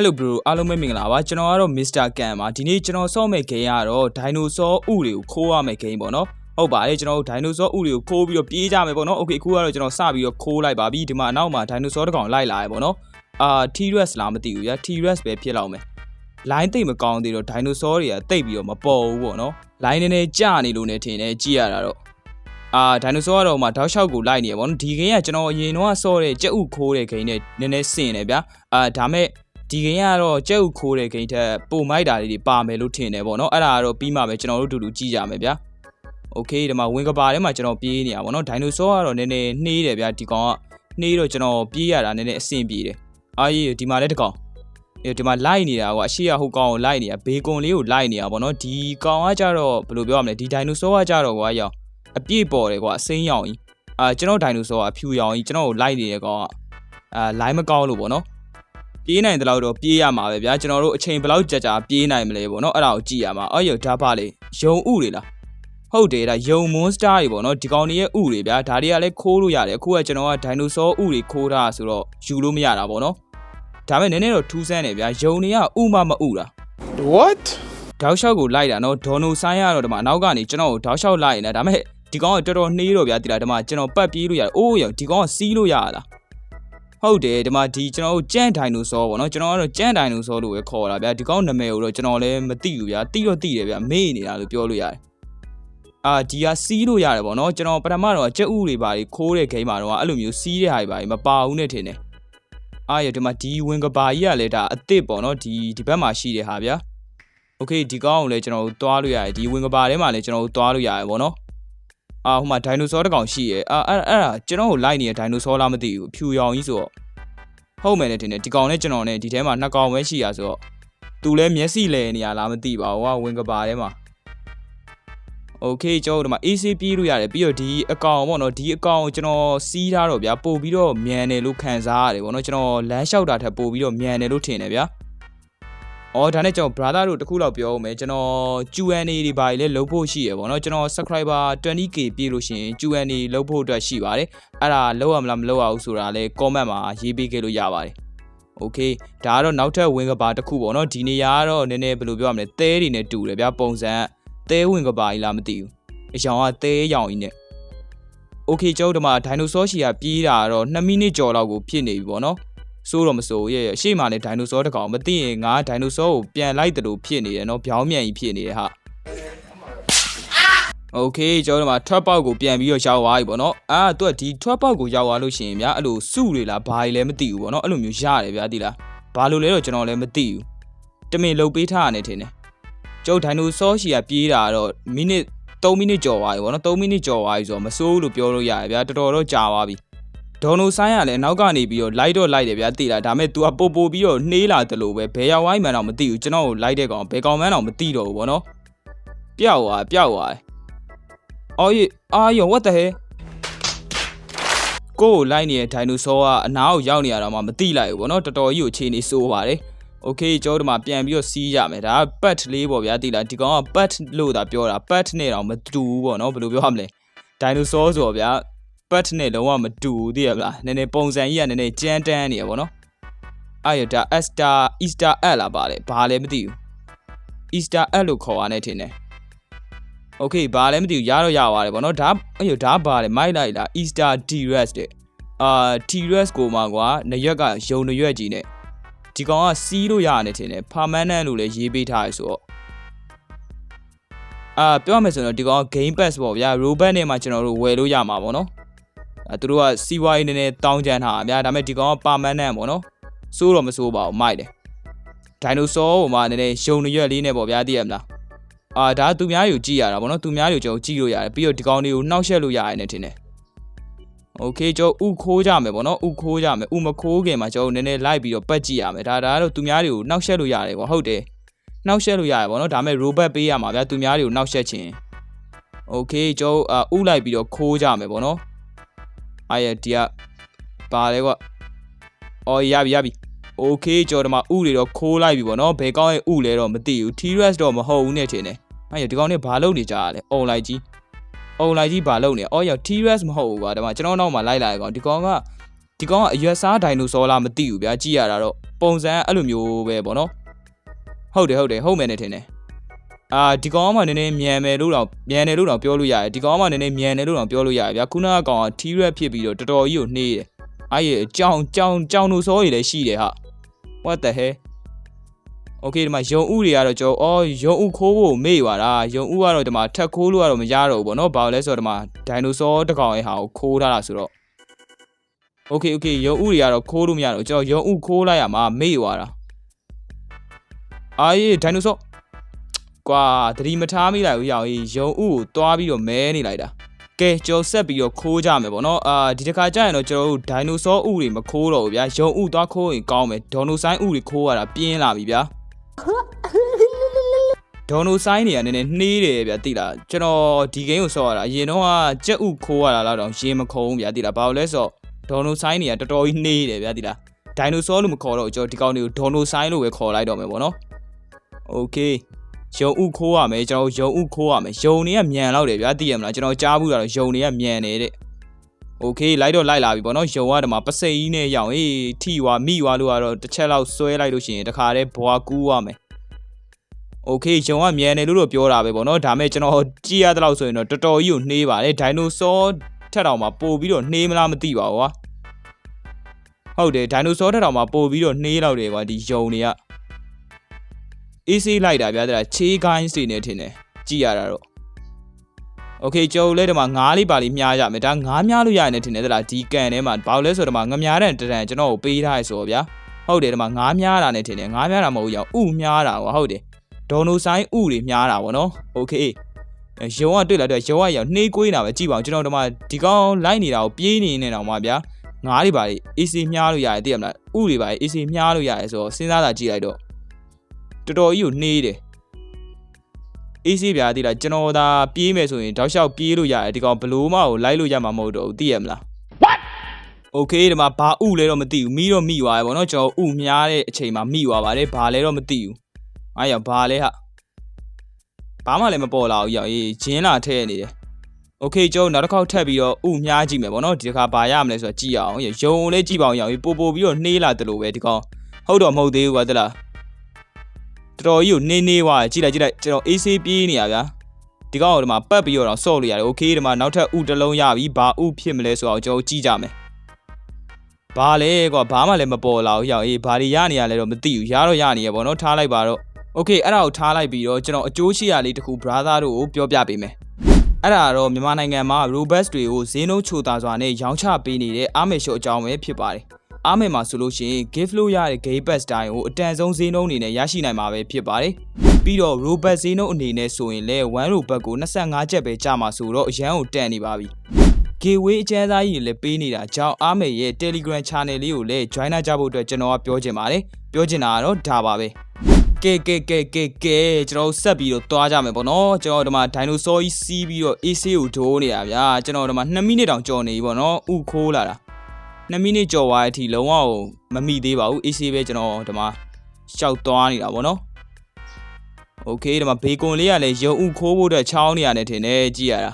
Hello bro အားလုံးပဲမင်္ဂလာပါကျွန်တော်ကတော့ Mr. Can ပါဒီနေ့ကျွန်တော်ဆော့မဲ့ game ကတော့ Dinosaur ဥတွေကိုခိုးရမယ့် game ပေါ့နော်ဟုတ်ပါတယ်ကျွန်တော်တို့ Dinosaur ဥတွေကိုခိုးပြီးတော့ပြေးကြမယ်ပေါ့နော် Okay အခုကတော့ကျွန်တော်စပြီးတော့ခိုးလိုက်ပါပြီဒီမှာအနောက်မှာ Dinosaur တစ်ကောင်လိုက်လာရယ်ပေါ့နော်အာ T-Rex လားမသိဘူးဗျာ T-Rex ပဲဖြစ်လောက်မယ် line တိတ်မကောင်းသေးတော့ Dinosaur တွေကတိတ်ပြီးတော့မပေါ်ဘူးပေါ့နော် line နည်းနည်းကျနေလို့နေထင်တယ်ကြည့်ရတာတော့အာဒိုင်နိုဆောကတော့မှတောက်လျှောက်ကိုလိုက်နေရပေါ့နော်ဒီဂိမ်းကကျွန်တော်အရင်တော့ဆော့တဲ့ကြက်ဥခိုးတဲ့ဂိမ်းနဲ့နည်းနည်းဆင်တယ်ဗျာအာဒါမဲ့ ဒီဂိမ်းကတော့ကြက်ဥခိုးတဲ့ဂိမ်းထက်ပုံမိုက်တာလေးတွေပါမယ်လို့ထင်တယ်ပေါ့နော်အဲ့ဒါကတော့ပြီးမှပဲကျွန်တော်တို့အတူတူကြည့်ကြမယ်ဗျာโอเคဒီမှာဝင်ကပါထဲမှာကျွန်တော်ပြေးနေရပါတော့ဒိုင်နိုဆောကတော့နည်းနည်းနှေးတယ်ဗျာဒီကောင်ကနှေးတော့ကျွန်တော်ပြေးရတာနည်းနည်းအဆင်ပြေတယ်အာကြီးဒီမှာလည်းတကောင်ဒီမှာလိုက်နေတာကွာအရှိရဟိုကောင်ကိုလိုက်နေတာဘေကွန်လေးကိုလိုက်နေတာပေါ့နော်ဒီကောင်ကကြတော့ဘယ်လိုပြောရမလဲဒီဒိုင်နိုဆောကကြတော့ကွာရောင်အပြည့်ပေါ်တယ်ကွာအစိမ်းရောင်ကြီးအာကျွန်တော်ဒိုင်နိုဆောကအဖြူရောင်ကြီးကျွန်တော်ကိုလိုက်နေတဲ့ကောင်ကအာလိုင်းမကောင်းလို့ပေါ့နော် ပြေးနိုင်တဲ့လောက်တော့ပြေးရမှာပဲဗျာကျွန်တော်တို့အချိန်ဘယ်လောက်ကြာကြာပြေးနိုင်မလဲပေါ့နော်အဲ့ဒါကိုကြည့်ရမှာအော်ယောဒါပါလေယုံဥတွေလားဟုတ်တယ်ဒါယုံမွန်စတာတွေပေါ့နော်ဒီကောင်တွေရဲ့ဥတွေဗျာဒါတွေကလည်းခိုးလို့ရတယ်အခုကကျွန်တော်ကဒိုင်နိုဆောဥတွေခိုးတာဆိုတော့ယူလို့မရတာပေါ့နော်ဒါပေမဲ့နည်းနည်းတော့ထူးဆန်းတယ်ဗျာယုံတွေကဥမမဥတာ What? တောက်လျှောက်ကိုလိုက်တာနော်ဒေါ်နိုဆိုင်ရတော့ဒီမှာအနောက်ကနေကျွန်တော်ကိုတောက်လျှောက်လိုက်နေတာဒါပေမဲ့ဒီကောင်ကတော်တော်နှေးတော့ဗျာဒီလားဒီမှာကျွန်တော်ပတ်ပြေးလို့ရတယ်အိုးရောဒီကောင်ကစီးလို့ရလား ဟုတ်တယ်ဒီမှာဒီကျွန်တော်တို့ကြမ်းဒိုင်နိုဆောပေါ့နော်ကျွန်တော်ကတော့ကြမ်းဒိုင်နိုဆောလို့ပဲခေါ်တာဗျာဒီကောင်နာမည်ကိုတော့ကျွန်တော်လည်းမသိဘူးဗျာတိတော့တိတယ်ဗျာမေ့နေတာလို့ပြောလို့ရတယ်အာဒီကစီးလို့ရတယ်ပေါ့နော်ကျွန်တော်ပထမတော့ကြက်ဥတွေပါကြီးခိုးတဲ့ဂိမ်းမှာတော့အဲ့လိုမျိုးစီးတဲ့ဟာတွေပါကြီးမပါဘူးနဲ့ထင်တယ်အာရဒီမှာဒီဝင်ကဘာကြီးကလည်းဒါအစ်စ်ပေါ့နော်ဒီဒီဘက်မှာရှိတဲ့ဟာဗျာ โอเคဒီကောင်းကိုလည်းကျွန်တော်တို့သွားလို့ရတယ်ဒီဝင်ကဘာထဲမှာလည်းကျွန်တော်တို့သွားလို့ရတယ်ဗောနော် အာဟိုမှာဒိုင်နိုဆောတစ်ကောင်ရှိရဲအာအဲ့အဲ့ဒါကျွန်တော်ကိုလိုက်နေတဲ့ဒိုင်နိုဆောလားမသိဘူးဖြူရောင်ကြီးဆိုတော့ဟုတ်မယ်နဲ့တင်တယ်ဒီကောင်နဲ့ကျွန်တော်နဲ့ဒီထဲမှာနှစ်ကောင်ပဲရှိရဆိုတော့သူလည်းမျက်စိလဲနေရလားမသိပါဘူးဟာဝင်ကဘာထဲမှာโอเคကျွန်တော်တို့ဒီမှာ AC ပြေးလို့ရတယ်ပြီးတော့ဒီအကောင်ပေါ့နော်ဒီအကောင်ကိုကျွန်တော်စီးထားတော့ဗျာပို့ပြီးတော့မြန်တယ်လို့ခံစားရတယ်ဗောနော်ကျွန်တော်လမ်းလျှောက်တာထက်ပို့ပြီးတော့မြန်တယ်လို့ထင်တယ်ဗျာ အော်ဒါနဲ့ကျွန်တော် brother တို့တခုလောက်ပြောဦးမယ်ကျွန်တော် Q&A တွေပါလေလုပ်ဖို့ရှိရပေါ့နော်ကျွန်တော် subscriber 20k ပြည့်လို့ရှိရင် Q&A လုပ်ဖို့အတွက်ရှိပါတယ်အဲ့ဒါလုပ်ရမလားမလုပ်ရဘူးဆိုတာလည်း comment မှာရေးပေးခဲ့လို့ရပါတယ် Okay ဒါကတော့နောက်ထပ်ဝင်ကဘာတစ်ခုပေါ့နော်ဒီနေရာကတော့နည်းနည်းဘယ်လိုပြောရမလဲသဲတွေနဲ့တူတယ်ဗျာပုံစံသဲဝင်ကဘာကြီးလားမသိဘူးအရောင်ကသဲရောင်ကြီးနဲ့ Okay ကျွန်တော်တို့ဒီမှာဒိုင်နိုဆောရှီကပြေးတာကတော့2မိနစ်ကျော်လောက်ကိုဖြစ်နေပြီပေါ့နော် စိုးတော့မစိုးရဲ့ရဲ့အရှိမှလည်းဒိုင်နိုဆောတစ်ကောင်မသိရင်ငါဒိုင်နိုဆောကိုပြန်လိုက်တယ်လို့ဖြစ်နေတယ်နော်ဗျောင်းမြန်ကြီးဖြစ်နေတယ်ဟာโอเคကျွန်တော်တို့မှာ trap box ကိုပြန်ပြီးတော့ရောက်သွားပြီပေါ့နော်အာသူကဒီ trap box ကိုရောက်သွားလို့ရှိရင်ဗျာအဲ့လိုစုတွေလားဘာတွေလဲမသိဘူးပေါ့နော်အဲ့လိုမျိုးရတယ်ဗျာသိလားဘာလို့လဲတော့ကျွန်တော်လည်းမသိဘူးတမင်လုတ်ပေးထားရတယ်ထင်တယ်ကျုပ်ဒိုင်နိုဆောရှီကပြေးတာတော့မိနစ်3မိနစ်ကျော်သွားပြီပေါ့နော်3မိနစ်ကျော်သွားပြီဆိုတော့မစိုးဘူးလို့ပြောလို့ရတယ်ဗျာတော်တော်တော့ကြာသွားပြီ ဒေါ်နိုဆိုင်ကလည်းအနောက်ကနေပြီးတော့လိုက်တော့လိုက်တယ်ဗျာသိလားဒါပေမဲ့ तू ကပို့ပို့ပြီးတော့နှေးလာတယ်လို့ပဲဘယ်ရောက်ဝိုင်းမှန်းတော့မသိဘူးကျွန်တော်ကိုလိုက်တဲ့ကောင်ဘယ်ကောင်မှန်းတော့မသိတော့ဘူးဗောနော်ပျောက်သွားပျောက်သွားအော်ရေအာယော what the hell ကိုကိုလိုက်နေတဲ့ဒိုင်နိုဆောကအနားကိုရောက်နေရတော့မှမသိလိုက်ဘူးဗောနော်တော်တော်ကြီးကိုအခြေအနေစိုးပါတယ်โอเคကျောင်းတို့မှာပြန်ပြီးတော့စီးရမယ်ဒါကပတ်လေးပေါ့ဗျာသိလားဒီကောင်ကပတ်လို့သာပြောတာပတ်နဲ့တော့မတူဘူးပေါ့နော်ဘယ်လိုပြောရမလဲဒိုင်နိုဆောဆိုတော့ဗျာ ပတ်နဲ့လုံးဝမတူဘူးသိရမလားနည်းနည်းပုံစံကြီးကနည်းနည်းကြမ်းတမ်းနေရပါတော့အဲ့ရဒါ Easter Easter egg လာပါလေဘာလဲမသိဘူး Easter egg လို့ခေါ်ရတဲ့ထင်တယ် Okay ဘာလဲမသိဘူးရတော့ရပါတယ်ဗောနော်ဒါအဲ့ရဒါဘာလဲမိုက်လိုက်လား Easter T-Rex တဲ့အာ T-Rex ကိုမှကွာနရွက်ကယုံနရွက်ကြီးနဲ့ဒီကောင်ကစီးလို့ရရတယ်ထင်တယ် permanent လို့လည်းရေးပေးထားရဆိုတော့အာပြောရမယ်ဆိုတော့ဒီကောင်က game pass ပေါ့ဗျာ robot နဲ့မှကျွန်တော်တို့ဝယ်လို့ရမှာပေါ့နော်အဲ သူတို့ကစီးပွားရေးနည်းနည်းတောင်းကြမ်းထားတာဗျာဒါပေမဲ့ဒီကောင်ကပါမန်နန့်ပေါ့နော်စိုးတော့မစိုးပါဘူးမိုက်တယ်ဒိုင်နိုဆောဟိုမှာနည်းနည်းယုံရွက်လေးနဲ့ပေါ့ဗျာသိရမလားအာဒါသူများတွေကိုကြည့်ရတာပေါ့နော်သူများတွေကိုကျွန်တော်ကြည့်လို့ရတယ်ပြီးတော့ဒီကောင်တွေကိုနှောက်ယှက်လို့ရတယ်နဲ့ထင်တယ်โอเคကျွန်တော်ဥခိုးကြမယ်ပေါ့နော်ဥခိုးကြမယ်ဥမခိုးခင်မှာကျွန်တော်နည်းနည်းလိုက်ပြီးတော့ပတ်ကြည့်ရမယ်ဒါဒါကတော့သူများတွေကိုနှောက်ယှက်လို့ရတယ်ကွာဟုတ်တယ်နှောက်ယှက်လို့ရတယ်ပေါ့နော်ဒါပေမဲ့ robot ပေးရမှာဗျာသူများတွေကိုနှောက်ယှက်ခြင်းโอเคကျွန်တော်ဥလိုက်ပြီးတော့ခိုးကြမယ်ပေါ့နော် အာရဒီကပါလေကွအော်ရပြီရပြီโอเคကြော်ဒီမှာဥတွေတော့ခိုးလိုက်ပြီပေါ့နော်ဘယ်ကောင်းရဲ့ဥလဲတော့မသိဘူး T-Rex တော့မဟုတ်ဘူးနဲ့ထင်တယ်အာရဒီကောင်နဲ့ဘာလုပ်နေကြရလဲအွန်လိုက်ကြီးအွန်လိုက်ကြီးဘာလုပ်နေအော်ရ T-Rex မဟုတ်ဘူးကွာဒီမှာကျွန်တော်နောက်မှာလိုက်လာရကောင်ဒီကောင်က ဒီကောင်ကအရွက်စားဒိုင်နိုဆောလားမသိဘူးဗျာကြည့်ရတာတော့ပုံစံအဲ့လိုမျိုးပဲပေါ့နော်ဟုတ်တယ်ဟုတ်တယ်ဟုတ်မယ်နဲ့ထင်တယ် အာဒီကောင်ကမှနည်းနည်းမြန်မယ်လို့တော့မြန်တယ်လို့တော့ပြောလို့ရတယ်ဒီကောင်ကမှနည်းနည်းမြန်တယ်လို့တော့ပြောလို့ရတယ်ဗျာခုနကကောင်ကထီရက်ဖြစ်ပြီးတော့တော်တော်ကြီးကိုနှေးတယ်အဲ့ရကြောင်ကြောင်ကြောင်နိုဆောတွေလည်းရှိတယ်ဟာ what the hell โอเคဒီမှာယုံဥတွေကတော့ကျွန်တော်အော်ယုံဥခိုးဖို့မေ့ပါလားယုံဥကတော့ဒီမှာထက်ခိုးလို့ကတော့မရတော့ဘူးပေါ့နော်ဘာလို့လဲဆိုတော့ဒီမှာဒိုင်နိုဆောတစ်ကောင်ရဲ့ဟာကိုခိုးထားတာဆိုတော့โอเคโอเคယုံဥတွေကတော့ခိုးလို့မရတော့ကျွန်တော်ယုံဥခိုးလိုက်ရမှာမေ့သွားတာအာရေးဒိုင်နိုဆော ကွာသတိမထားမိလိုက်ဘူးရောင်ကြီးယုံဥကိုတွားပြီးတော့မဲနေလိုက်တာကဲကျွန်တော်ဆက်ပြီးတော့ခိုးကြမယ်ပေါ့နော်အာဒီတစ်ခါကျရင်တော့ကျွန်တော်တို့ဒိုင်နိုဆောဥတွေမခိုးတော့ဘူးဗျာယုံဥသွားခိုးရင်ကောင်းမယ်ဒေါ်နိုဆိုင်ဥတွေခိုးရတာပြင်းလာပြီဗျာ ဒေါ်နိုဆိုင်တွေကနည်းနည်းနှေးတယ်ဗျတိလားကျွန်တော်ဒီဂိမ်းကိုဆော့ရတာအရင်တော့ကကြက်ဥခိုးရတာလားတော့ရင်မခုံဗျတိလားဘာလို့လဲဆိုတော့ဒေါ်နိုဆိုင်တွေကတော်တော်ကြီးနှေးတယ်ဗျတိလားဒိုင်နိုဆောလို့မခေါ်တော့ကျွန်တော်ဒီကောင်တွေကိုဒေါ်နိုဆိုင်လို့ပဲခေါ်လိုက်တော့မယ်ပေါ့နော်โอเค ယုံဥခိုးရမယ်ကျွန်တော်ယုံဥခိုးရမယ်ယုံတွေကမြန်လောက်တယ်ဗျသိရမလားကျွန်တော်ကြားဘူးတာတော့ယုံတွေကမြန်နေတဲ့โอเคလိုက်တော့လိုက်လာပြီပေါ့နော်ယုံကဒီမှာပစိတ်ကြီးနဲ့ရောင်အေးထိွာမိွာလို့ကတော့တစ်ချက်လောက်ဆွဲလိုက်လို့ရှိရင်တခါတည်းဘွာကူးရမယ် โอเคဂျုံကမြန်တယ်လို့တော့ပြောတာပဲပေါ့နော်ဒါမဲ့ကျွန်တော်ကြည့်ရတဲ့လောက်ဆိုရင်တော့တော်တော်ကြီးကိုနှေးပါတယ်ဒိုင်နိုဆောထက်တောင်မှပို့ပြီးတော့နှေးမလားမသိပါဘူးကွာဟုတ်တယ်ဒိုင်နိုဆောထက်တောင်မှပို့ပြီးတော့နှေးလောက်တယ်ကွာဒီယုံတွေက အေးဆေးလိုက်တာဗျာတဲ့ချေးကိုင်းစီနေထင်တယ်ကြည့်ရတာတော့โอเคကျုပ်လည်းဒီမှာငားလေးပါလေးမြားရမယ်ဒါငားမြားလို့ရရင်လည်းထင်တယ်တဲ့လားဒီကန်ထဲမှာဘာလို့လဲဆိုတော့ဒီမှာငမြားတဲ့တရံကျွန်တော်ကိုပေးထားရဆိုတော့ဗျာဟုတ်တယ်ဒီမှာငားမြားတာနဲ့ထင်တယ်ငားမြားတာမဟုတ်ဘူးရောဥမြားတာကွာဟုတ်တယ် ဒေါ်နိုဆိုင်ဥတွေများတာဗောနော်โอเคရုံကတွေ့လာတော့ရုံကရောက်နှေးကွေးနေတာပဲကြည့်ပါအောင်ကျွန်တော်တို့မှဒီကောင်လိုက်နေတာကိုပြေးနေနေတော့မှဗျာငားတွေပါလေ AC မြားလို့ရတယ်သိရမလားဥတွေပါလေ AC မြားလို့ရတယ်ဆိုတော့စဉ်းစားတာကြည့်လိုက်တော့ တော်တော်ကြီးကိုနှေးတယ် AC ဗျာသိလားကျွန်တော်သာပြေးမယ်ဆိုရင်တောက်လျှောက်ပြေးလို့ရတယ်ဒီကောင်ဘလို့မကိုလိုက်လို့ရမှာမဟုတ်တော့ဘူးသိရမလား โอเคဒီမှာဘာဥလဲတော့မသိဘူးမိတော့မိသွားတယ်ဗောနော်ကျွန်တော်ဥများတဲ့အချိန်မှာမိသွားပါတယ်ဘာလဲတော့မသိဘူး အားရဘာလဲဟာဘာမှလည်းမပေါ်လာဘူးရောက်ရေးဂျင်းလာထည့်နေတယ်โอเคကျုံနောက်တစ်ခေါက်ထပ်ပြီးတော့ဥမြားကြည့်မယ်ဗောနော်ဒီတစ်ခါဘာရမလဲဆိုတော့ကြည့်ရအောင်ရုံုံလေးကြည့်ပါအောင်ရောက်ရေးပို့ပို့ပြီးတော့နှေးလာတယ်လို့ပဲဒီကောင်ဟုတ်တော့မဟုတ်သေးဘူးကွာတလား တော်တော်ကြီးကိုနှေးနှေးွားကြည့်လိုက်ကြည့်လိုက်ကျွန်တော် AC ပြေးနေရဗျာဒီကောင်ကဒီမှာပတ်ပြီးတော့ဆော့လို့ရတယ်โอเคဒီမှာနောက်ထပ်ဥတစ်လုံးရပြီဘာဥဖြစ်မလဲဆိုတော့ကျွန်တော်ကြည့်ကြမယ်ဘာလဲကွာဘာမှလည်းမပေါ်လာဘူးရောက်ရေးဘာတွေရနေရလဲတော့မသိဘူးရတော့ရနေရဗောနော်ထားလိုက်ပါတော့ โอเคအဲ့ဒါကိုထားလိုက်ပြီးတော့ကျွန်တော်အကျိုးရှိရလေးတစ်ခု brother တို့ကိုပြောပြပေးမယ်အဲ့ဒါတော့မြန်မာနိုင်ငံမှာ robust တွေကိုဈေးနှုန်းချိုတာစွာနဲ့ရောင်းချပေးနေတဲ့အာမေရှိုအကြောင်းပဲဖြစ်ပါတယ် အာမေမှာဆိုလို့ရှိရင် gift လို့ရတဲ့ game pass တိုင်းကိုအတန်ဆုံးဈေးနှုန်းအနေနဲ့ရရှိနိုင်မှာပဲဖြစ်ပါတယ်ပြီးတော့ robust ဈေးနှုန်းအနေနဲ့ဆိုရင်လည်း1 robust ကို25ကျပ်ပဲကျမှာဆိုတော့အရန်ကိုတန်နေပါပြီ gateway အကျန်းစားကြီးတွေလည်းပေးနေတာကြောင့်အာမေရဲ့ Telegram channel လေးကိုလည်း join ကြဖို့အတွက်ကျွန်တော်ကပြောချင်ပါတယ်ပြောချင်တာကတော့ဒါပါပဲကဲကဲကဲကဲကဲကျွန်တော်ဆက်ပြီးတော့တွားကြမယ်ပေါ့နော်ကျွန်တော်ဒီမှာဒိုင်နိုဆောကြီးစီးပြီးတော့ AC ကိုဒိုးနေတာဗျာကျွန်တော်ဒီမှာ2မိနစ်တောင်ကြော်နေပြီပေါ့နော်ဥခိုးလာတာ 2မိနစ်ကြော်သွားတဲ့အထိလုံးဝမမိသေးပါဘူး AC ပဲကျွန်တော်ဒီမှာရှောက်သွားနေတာပေါ့နော်โอเคဒီမှာဘေကွန်လေးကလည်းရုံဥခိုးဖို့အတွက်ချောင်းနေရတယ်ထင်တယ်ကြည့်ရတာ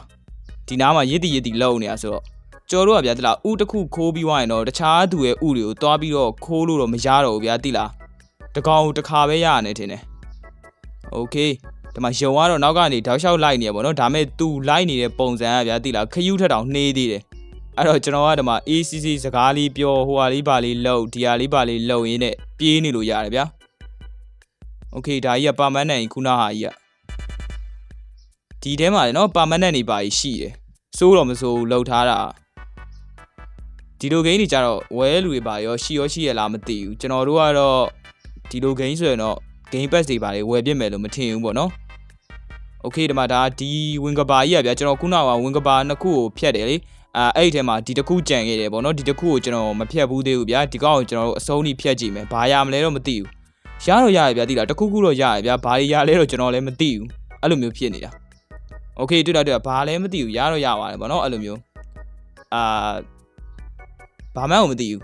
ဒီနားမှာရစ်တီရစ်တီလုံနေတာဆိုတော့ကျော်တို့ကဗျာတိလားဥတစ်ခုခိုးပြီးွားရင်တော့တခြားသူရဲ့ဥတွေကိုတွားပြီးတော့ခိုးလို့တော့မရတော့ဘူးဗျာတိလား တကောင်တစ်ခါပဲရရတယ်ထင်တယ်။ Okay ဒီမှာယုံကတော့နောက်ကနေတောက်လျှောက်လိုက်နေရပေါ့နော်ဒါမဲ့ तू လိုက်နေတဲ့ပုံစံကဗျာသိလားခယူးထက်တောင်နှေးသေးတယ်။ အဲ့တော့ကျွန်တော်ကဒီမှာ ACC စကားလေးပြောဟိုဟာလေးပါလေးလှုပ်ဒီဟာလေးပါလေးလှုပ်ရင်းနဲ့ပြေးနေလို့ရတယ်ဗျာ။ Okay ဒါကြီးကပါမန်နန်ကြီးခုနဟာကြီးကဒီထဲမှာနော်ပါမန်နန်နေပါကြီးရှိတယ်။စိုးတော့မစိုးဘူးလှုပ်ထားတာဒီလိုဂိမ်းတွေကြတော့ဝဲလူတွေပါရောရှိရောရှိရလားမသိဘူးကျွန်တော်တို့ကတော့ ဒီလို game ဆိုရင်တော့ game pass တွေပါလေဝယ်ပြစ်မယ်လို့မထင်ဘူးပေါ့နော်โอเคဒီမှာဒါဒီဝင်ကဘာကြီးอ่ะဗျာကျွန်တော်ခုနကဝင်ကဘာနှစ်ခုကိုဖြတ်တယ်လေ အာအဲ့ဒီထဲမှာဒီတစ်ခုကြံခဲ့တယ်ပေါ့နော်ဒီတစ်ခုကိုကျွန်တော်မဖြတ်ဘူးသေးဘူးဗျာဒီကောင်ကိုကျွန်တော်တို့အဆုံးထိဖြတ်ကြည့်မယ်ဘာရမလဲတော့မသိဘူးရတော့ရရဗျာသိလားတစ်ခုခုတော့ရရဗျာဘာတွေရလဲတော့ကျွန်တော်လည်းမသိဘူးအဲ့လိုမျိုးဖြစ်နေတာโอเคတွေ့တော့တွေ့ဘာလဲမသိဘူးရတော့ရပါတယ်ပေါ့နော်အဲ့လိုမျိုးအာဘာမှမသိဘူး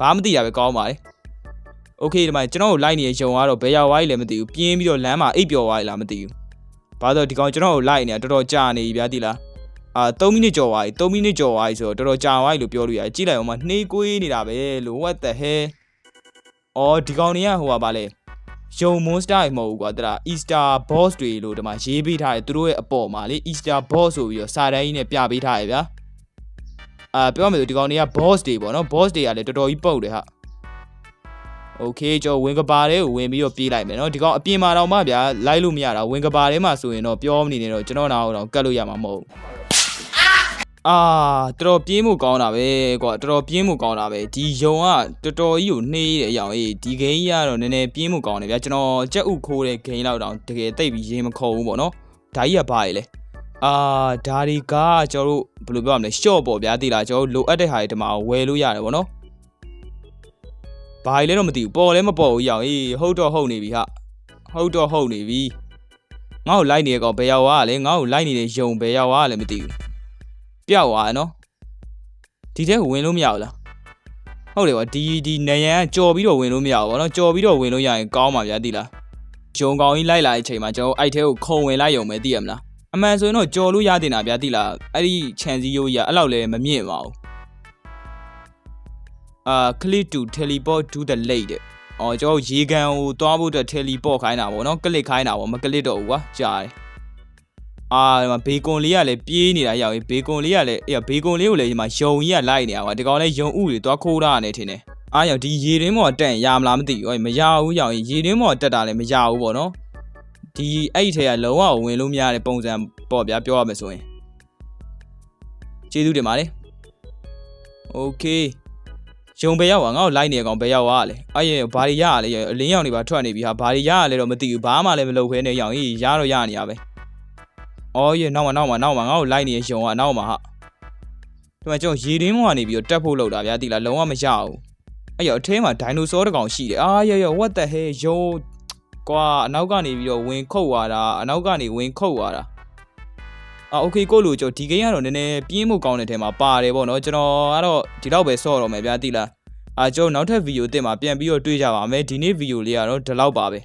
ဘာမှမသိရပဲကောင်းပါလေ โอเคဒီမှာကျွန်တော်ကိုလိုက်နေတဲ့ယုံကတော့ဘယ်ရောက်သွားပြီလဲမသိဘူးပြင်းပြီးတော့လမ်းမှာအိပ်ပျော်သွားပြီလားမသိဘူးဘာလို့ဒီကောင်ကျွန်တော်ကိုလိုက်နေတာတော်တော်ကြာနေပြီဗျာတိလား အာ3မိနစ်ကျော်သွားပြီ3မိနစ်ကျော်သွားပြီဆိုတော့တော်တော်ကြာသွားပြီလို့ပြောလို့ရတယ်ကြည့်လိုက်အောင်မနှေးကွေးနေတာပဲလို့ what the hell အော်ဒီကောင်တွေကဟိုပါပါလေယုံ monster တွေမဟုတ်ဘူးကွာတလား Easter boss တွေလို့ဒီမှာရေးပေးထားတယ်သူတို့ရဲ့အပေါ်မှာလေ Easter boss ဆိုပြီးတော့စာတန်းကြီးနဲ့ပြပေးထားရဗျာအာပြောမယ်ဆိုဒီကောင်တွေက boss တွေပေါ့နော် boss တွေကလည်းတော်တော်ကြီးပုတ်တယ်ဟာ โอเคကျွန်တော်ဝင်ကဘာထဲကိုဝင်ပြီးတော့ပြေးလိုက်မယ်เนาะဒီကောင်အပြင်မှာတော့မှဗျာလိုက်လို့မရတာဝင်ကဘာထဲမှာဆိုရင်တော့ပြောမနေနဲ့တော့ကျွန်တော်တော့တော့ကတ်လို့ရမှာမဟုတ်ဘူး အာတော်တော်ပြင်းမှုကောင်းတာပဲကွာတော်တော်ပြင်းမှုကောင်းတာပဲဒီယုံကတော်တော်ကြီးကိုနှေးတဲ့အရောင်အေးဒီဂိမ်းကြီးကတော့နည်းနည်းပြင်းမှုကောင်းတယ်ဗျာကျွန်တော်ကြက်ဥခိုးတဲ့ဂိမ်းလောက်တောင်တကယ်တိတ်ပြီးရေမခုံဘူးပေါ့နော်ဒါကြီးကဘာလဲလဲအာဒါတွေကကျွန်တော်တို့ဘယ်လိုပြောရမလဲ short ပေါ့ဗျာတိလားကျွန်တော်တို့လိုအပ်တဲ့ဟာတွေဒီမှာဝယ်လို့ရတယ်ပေါ့နော်ဘာကြီးလဲတော့မသိဘူးပေါ်လဲမပေါ်ဘူးရောင်အေးဟုတ်တော့ဟုတ်နေပြီဟာဟုတ်တော့ဟုတ်နေပြီငါ့ကိုလိုက်နေတဲ့ကောင်ဘယ်ရောက်သွားလဲငါ့ကိုလိုက်နေတဲ့ယုံဘယ်ရောက်သွားလဲမသိဘူး ပျောက်သွားတယ်နော်ဒီထဲကိုဝင်လို့မရဘူးလားဟုတ်တယ်ကွာဒီဒီနယံကကြော်ပြီးတော့ဝင်လို့မရဘူးဗောနော်ကြော်ပြီးတော့ဝင်လို့ရရင်ကောင်းပါဗျာသိလားယုံကောင်ကြီးလိုက်လာတဲ့အချိန်မှာကျွန်တော်အဲ့ထဲကိုခုံဝင်လိုက်ယုံပဲသိရမလားအမှန်ဆိုရင်တော့ကြော်လို့ရတင်တာဗျာသိလားအဲ့ဒီခြံစည်းရိုးကြီးကအဲ့လောက်လည်းမမြင့်ပါဘူးအာ click to teleport to the lake တဲ့။အော်ကျွန်တော်ရေကန်ကိုသွားဖို့အတွက် teleport ခိုင်းတာပေါ့နော်။ click ခိုင်းတာပေါ့မ click တော့ဘူးကွာကြားတယ်။ အာဒီမှာဘေကွန်လေးကလည်းပြေးနေတာရောက်ရင်ဘေကွန်လေးကလည်းအေးဘေကွန်လေးကိုလည်းဒီမှာယုံကြီးကလိုက်နေတာကွာဒီကောင်လည်းယုံဥတွေသွားခိုးတာနေထင်တယ်။အားရောက်ဒီရေရင်းမော်တက်ရင်ရမလားမသိဘူး။အေးမရဘူးရောက်ရင်ရေရင်းမော်တက်တာလည်းမရဘူးပေါ့နော်။ဒီအဲ့ဒီထဲကလုံးဝဝင်လို့မရတဲ့ပုံစံပေါ့ဗျာပြောရမယ်ဆိုရင်။ကျေးဇူးတင်ပါတယ်။ Okay ရုံဘယ်ရောက်อ่ะငါ့ကိုလိုက်နေကောင်ဘယ်ရောက်อ่ะလဲအဲ့ရဘာတွေရရလဲအလင်းရောင်တွေပါထွက်နေပြီဟာဘာတွေရရလဲတော့မသိဘူးဘာမှလည်းမလုပ်ခဲနေရောင်ကြီးရတော့ရနေရပဲ အော်ရနောက်မှနောက်မှနောက်မှငါ့ကိုလိုက်နေရုံอ่ะနောက်မှဟာဒီမှာကျွန်တော်ရေရင်းမောကနေပြီးတော့တက်ဖို့လောက်တာဗျာတိလားလုံးဝမရဘူးအဲ့ရအထဲမှာဒိုင်နိုဆောတစ်ကောင်ရှိတယ်အာရရ what the hell ယုံကွာအနောက်ကနေပြီးတော့ဝင်ခုတ်သွားတာအနောက်ကနေဝင်ခုတ်သွားတာအာโอเคကိုလူကျွန်တော်ဒီဂိမ်းကတော့နည်းနည်းပြင်းမှုကောင်းတဲ့ထဲမှာပါတယ်ပေါ့နော်ကျွန်တော်ကတော့ဒီတော့ပဲဆော့တော့မယ်ဗျာတိလားအာကျွန်တော်နောက်ထပ်ဗီဒီယိုတင်မှာပြန်ပြီးတော့တွေ့ကြပါမယ်ဒီနေ့ဗီဒီယိုလေးကတော့ဒီလောက်ပါပဲ